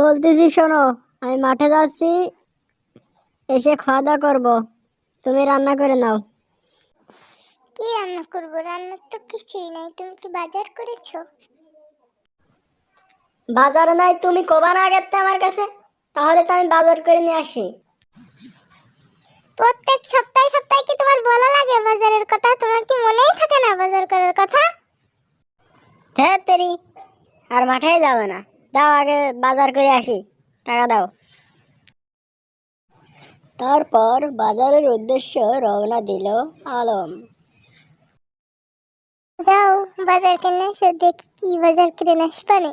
বলতেছি শোনো আমি মাঠে যাচ্ছি এসে খাওয়া দাওয়া করব। তুমি রান্না করে নাও। কি রান্না করব? রান্নার তো কিছুই নাই। তুমি কি বাজার করেছ? বাজারে নাই তুমি কবা না আগের আমার কাছে? তাহলে তো আমি বাজার করে নিয়ে আসি। প্রত্যেক সপ্তাহে সপ্তাহে কি তোমার বলা লাগে বাজারের কথা? তোমার কি মনেই থাকে না বাজার করার কথা? হ্যাঁ তেরি আর মাঠে যাবে না। দাও আগে বাজার করে আসি। টাকা দাও। তারপর বাজারের উদ্দেশ্য রওনা দিল আলম। যাও বাজার কেনে দেখি কি বাজার কিনে আসবানে